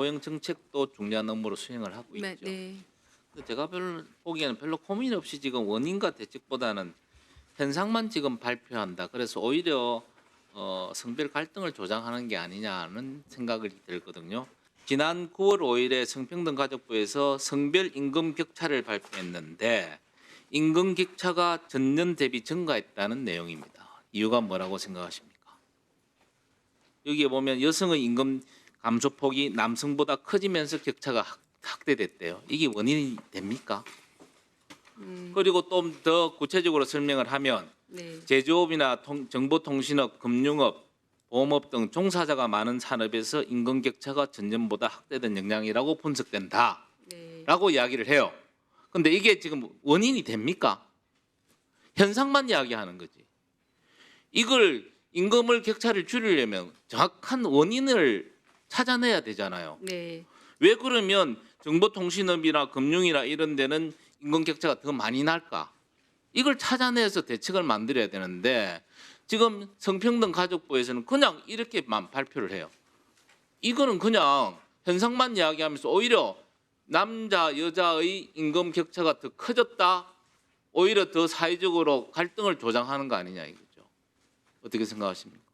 고용 정책도 중요한 업무로 수행을 하고 있죠. 네, 네. 그 제가 별 보기에는 별로 고민 없이 지금 원인과 대책보다는 현상만 지금 발표한다. 그래서 오히려 어, 성별 갈등을 조장하는 게 아니냐는 생각이 들거든요. 지난 9월 5일에 성평등가족부에서 성별 임금 격차를 발표했는데 임금 격차가 전년 대비 증가했다는 내용입니다. 이유가 뭐라고 생각하십니까? 여기에 보면 여성의 임금 감소폭이 남성보다 커지면서 격차가 확- 확대됐대요. 이게 원인이 됩니까? 음, 그리고 좀 더 구체적으로 설명을 하면 네. 제조업이나 통- 정보통신업, 금융업, 보험업 등 종사자가 많은 산업에서 임금 격차가 전년보다 확대된 영향이라고 분석된다라고 네. 이야기를 해요. 근데 이게 지금 원인이 됩니까? 현상만 이야기하는 거지. 이걸 임금을 격차를 줄이려면 정확한 원인을 찾아내야 되잖아요. 네. 왜 그러면 정보통신업이나 금융이나 이런 데는 임금 격차가 더 많이 날까? 이걸 찾아내서 대책을 만들어야 되는데 지금 성평등 가족부에서는 그냥 이렇게만 발표를 해요. 이거는 그냥 현상만 이야기하면서 오히려 남자 여자의 임금 격차가 더 커졌다. 오히려 더 사회적으로 갈등을 조장하는 거 아니냐 이거죠. 어떻게 생각하십니까?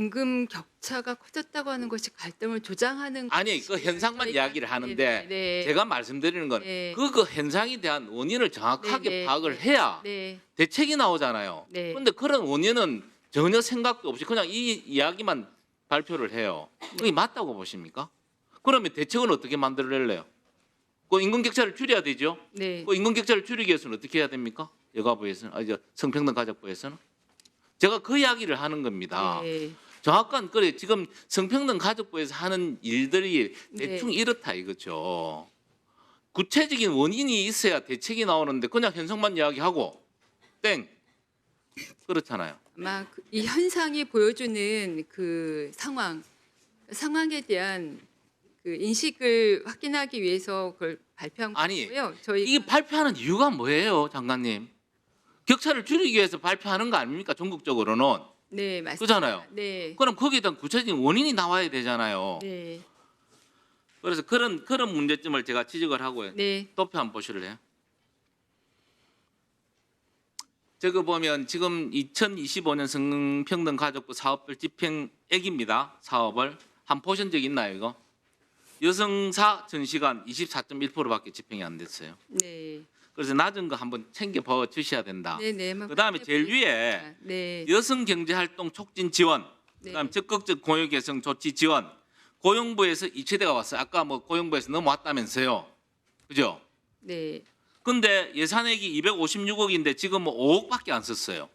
임금 격차가 커졌다고 하는 것이 갈등을 조장하는 아니 그 것이 현상만 저희가- 이야기를 하는데 네, 네. 제가 말씀드리는 건 네. 그, 그 현상에 대한 원인을 정확하게 네, 네, 파악을 네. 해야 네. 대책이 나오잖아요. 네. 그런데 그런 원인은 전혀 생각도 없이 그냥 이 이야기만 발표를 해요. 그게 맞다고 보십니까? 그러면 대책은 어떻게 만들어낼래요? 그 임금 격차를 줄여야 되죠. 네. 그 임금 격차를 줄이기 위해서는 어떻게 해야 됩니까? 여가부에서는 아 이제 성평등 가족부에서는 제가 그 이야기를 하는 겁니다. 네. 정확한 그래 지금 성평등 가족부에서 하는 일들이 네. 대충 이렇다 이거죠. 구체적인 원인이 있어야 대책이 나오는데 그냥 현상만 이야기하고 땡 그렇잖아요. 아마 그이 현상이 보여주는 그 상황 상황에 대한 그 인식을 확인하기 위해서 그걸 발표한 아니, 거고요. 저희 이게 발표하는 이유가 뭐예요, 장관님? 격차를 줄이기 위해서 발표하는 거 아닙니까? 전국적으로는 네 맞습니다. 그잖아요. 네. 그럼 거기에 대한 구체적인 원인이 나와야 되잖아요. 네. 그래서 그런 그런 문제점을 제가 지적을 하고요. 네. 도표 한번 보실래요? 저거 보면 지금 2025년 성평등 가족부 사업별 집행액입니다. 사업을 한 보신 적 있나요 이거? 여성사 전시관 24.1%밖에 집행이 안 됐어요. 네. 그래서 낮은 거 한번 챙겨 봐 주셔야 된다. 네, 네. 그다음에 제일 위에 보겠습니다. 네. 여성 경제 활동 촉진 지원, 네. 그다음 적극적 고용 개선 조치 지원. 고용부에서 이 체대가 왔어요. 아까 뭐 고용부에서 넘어왔다면서요. 그죠? 네. 근데 예산액이 256억인데 지금 뭐 5억밖에 안 썼어요.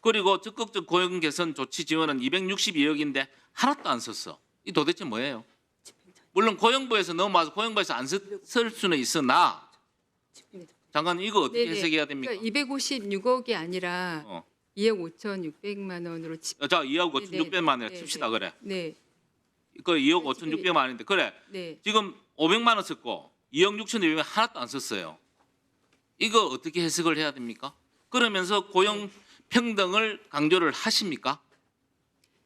그리고 적극적 고용 개선 조치 지원은 262억인데 하나도 안 썼어. 이 도대체 뭐예요? 물론 고용부에서 넘어와서 고용부에서 안 쓸 수는 있으나 장관 이거 어떻게 네네. 해석해야 됩니까? 그러니까 256억이 아니라 어. 2억 5,600만 원으로 집. 자 2억 5천 네네. 6백만 원 네, 칩시다 네. 그래. 네. 그 2억 5천 지금 6백만 원인데 그래 네. 지금 500만 원 썼고 2억 6천 2백만 하나도 안 썼어요. 이거 어떻게 해석을 해야 됩니까? 그러면서 고용 평등을 강조를 하십니까?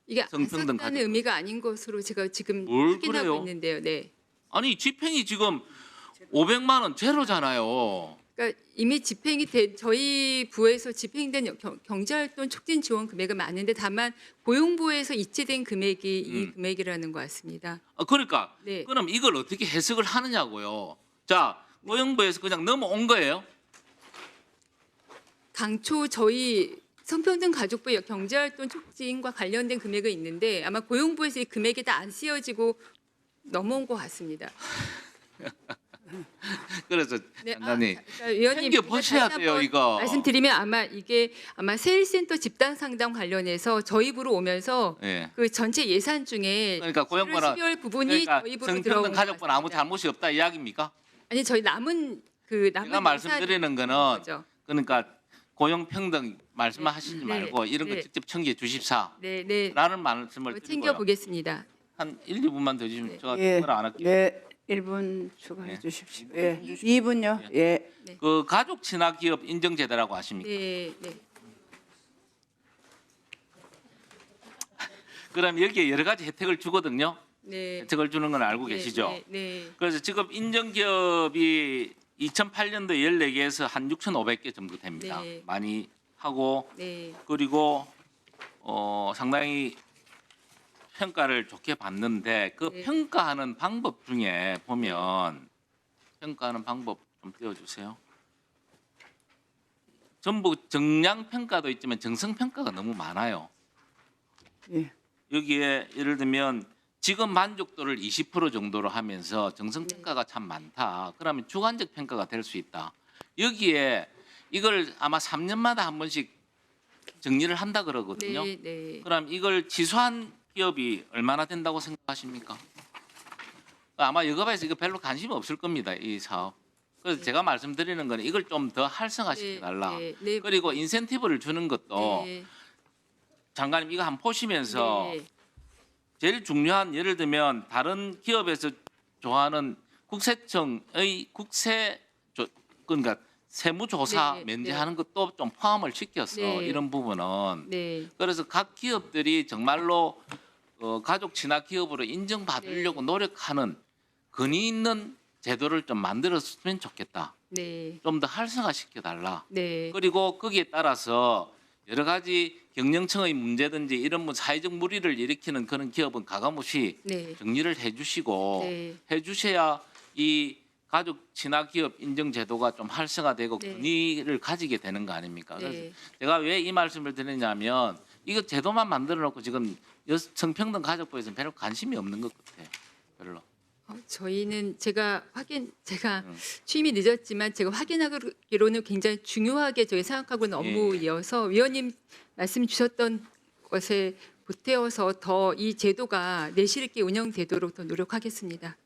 이게 안 성평등 가족. 의미가 아닌 것으로 제가 지금 뭘 확인하고 그래요? 있는데요. 네. 아니 집행이 지금 500만 원 제로잖아요. 그러니까 이미 집행이 된 저희 부에서 집행된 경- 경제활동 촉진 지원 금액은 많은데 다만 고용부에서 이체된 금액이 이 음. 금액이라는 것 같습니다. 아, 그러니까 네. 그럼 이걸 어떻게 해석을 하느냐고요. 자 고용부에서 그냥 넘어온 거예요. 당초 저희 성평등 가족부 경제활동 촉진과 관련된 금액은 있는데 아마 고용부에서 이 금액이 다 안 쓰여지고 넘어온 것 같습니다. 그래서 네, 장관님 아, 위원님 챙겨 제가 보셔야 다시 돼요 한번 이거. 말씀드리면 아마 이게 아마 세일센터 집단 상담 관련해서 저희 부로 오면서 예. 그 전체 예산 중에 그러니까 고용부는 12월 부분이 그러니까 저희 부로 들어온 것 가족부는 아무 같습니다. 잘못이 없다 이야기입니까? 아니 저희 남은 그 남은 제가 말씀드리는 거는 거죠. 그러니까 고용 평등 말씀하시지 네. 말고 이런 거 네. 직접 청기해 주십사라는 네, 네. 말씀을 챙겨 드리고요. 보겠습니다. 한 1, 2분만 더 주시면 네. 제가 예. 그걸 안 할게요. 네, 1분 추가해 네. 주십시오. 예. 2분요. 예. 그 가족 친화 기업 인정 제도라고 아십니까? 네, 네. 그럼 여기에 여러 가지 혜택을 주거든요. 네. 혜택을 주는 건 알고 네, 계시죠? 네. 네. 그래서 지금 인정기업이 2008년도 14개에서 한 6,500개 정도 됩니다. 네. 많이 하고 네. 그리고 어, 상당히 평가를 좋게 받는데 그 네. 평가하는 방법 중에 보면 평가하는 방법 좀 띄워주세요. 전부 정량 평가도 있지만 정성 평가가 너무 많아요. 예. 여기에 예를 들면 지금 만족도를 20% 정도로 하면서 정성 네. 평가가 참 많다. 그러면 주관적 평가가 될 수 있다. 여기에 이걸 아마 3년마다 한 번씩 정리를 한다 그러거든요. 네. 네. 그럼 이걸 취소한 기업이 얼마나 된다고 생각하십니까? 아마 여가부에서 이거 별로 관심이 없을 겁니다. 이 사업. 그래서 네. 제가 말씀드리는 거는 이걸 좀 더 활성화시켜 달라. 네. 네. 그리고 인센티브를 주는 것도 네. 장관님 이거 한번 보시면서 네. 제일 중요한 예를 들면 다른 기업에서 좋아하는 국세청의 국세 조, 그러니까 세무조사 네, 면제하는 것도 좀 포함을 시켜서 네. 이런 부분은 네. 그래서 각 기업들이 정말로 어, 가족 친화 기업으로 인정받으려고 네. 노력하는 근위 있는 제도를 좀 만들었으면 좋겠다. 네. 좀 더 활성화시켜 달라. 네. 그리고 거기에 따라서 여러 가지 경영청의 문제든지 이런 뭐 사회적 무리를 일으키는 그런 기업은 가감없이 네. 정리를 해주시고 네. 해주셔야 이 가족 친화 기업 인정 제도가 좀 활성화되고 네. 권위를 가지게 되는 거 아닙니까? 그래서 네. 제가 왜 이 말씀을 드리냐면 이거 제도만 만들어 놓고 지금 여- 성평등 가족부에서는 별로 관심이 없는 것 같아요. 별로. 어, 저희는 제가 확인 제가 음. 취임이 늦었지만 제가 확인하기로는 굉장히 중요하게 저희 생각하고 있는 예. 업무이어서 위원님 말씀 주셨던 것에 보태어서 더 이 제도가 내실 있게 운영되도록 더 노력하겠습니다.